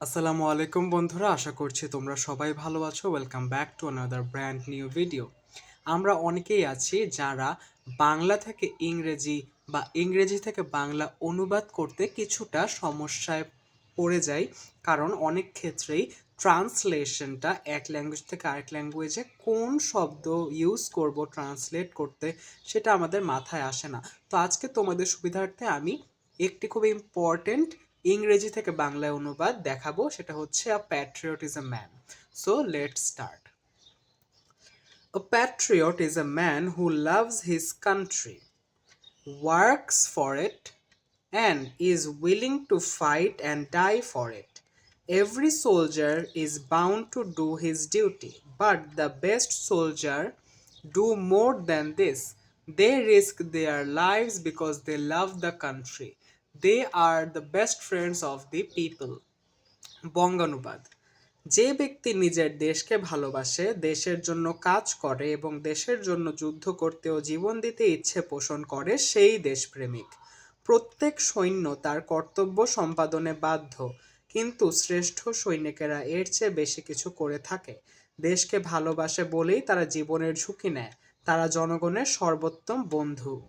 আসসালামু আলাইকুম বন্ধুরা, আশা করছি তোমরা সবাই ভালো আছো। Welcome back to another brand new video আমরা অনেকেই আছি যারা বাংলা থেকে ইংরেজি বা ইংরেজি থেকে বাংলা অনুবাদ করতে কিছুটা সমস্যায় পড়ে যাই। কারণ অনেক ক্ষেত্রেই ট্রান্সলেশনটা এক ল্যাঙ্গুয়েজ থেকে আরেক ল্যাঙ্গুয়েজে কোন শব্দ ইউজ করব ট্রান্সলেট করতে সেটা আমাদের মাথায় আসে না। তো আজকে তোমাদের সুবিধার্থে আমি একটি খুব ইম্পর্টেন্ট ইংরেজি থেকে বাংলায় অনুবাদ দেখাবো সেটা হচ্ছে a patriot is a man so let start A patriot is a man who loves his country, works for it, and is willing to fight and die for it. Every soldier is bound to do his duty, but the best soldier do more than this. They risk their lives because they love the country. They R the best friends of the people বঙ্গানুবাদ। যে ব্যক্তি নিজের দেশকে ভালোবাসে, দেশের জন্য কাজ করে এবং দেশের জন্য যুদ্ধ করতে ও জীবন দিতে ইচ্ছে পোষণ করে, সেই দেশপ্রেমিক। প্রত্যেক সৈন্য তার কর্তব্য সম্পাদনে বাধ্য, কিন্তু শ্রেষ্ঠ সৈনিকেরা এর চেয়ে বেশি কিছু করে থাকে। দেশকে ভালোবাসে বলেই তারা জীবনের ঝুঁকি নেয়। তারা জনগণের সর্বোত্তম বন্ধু।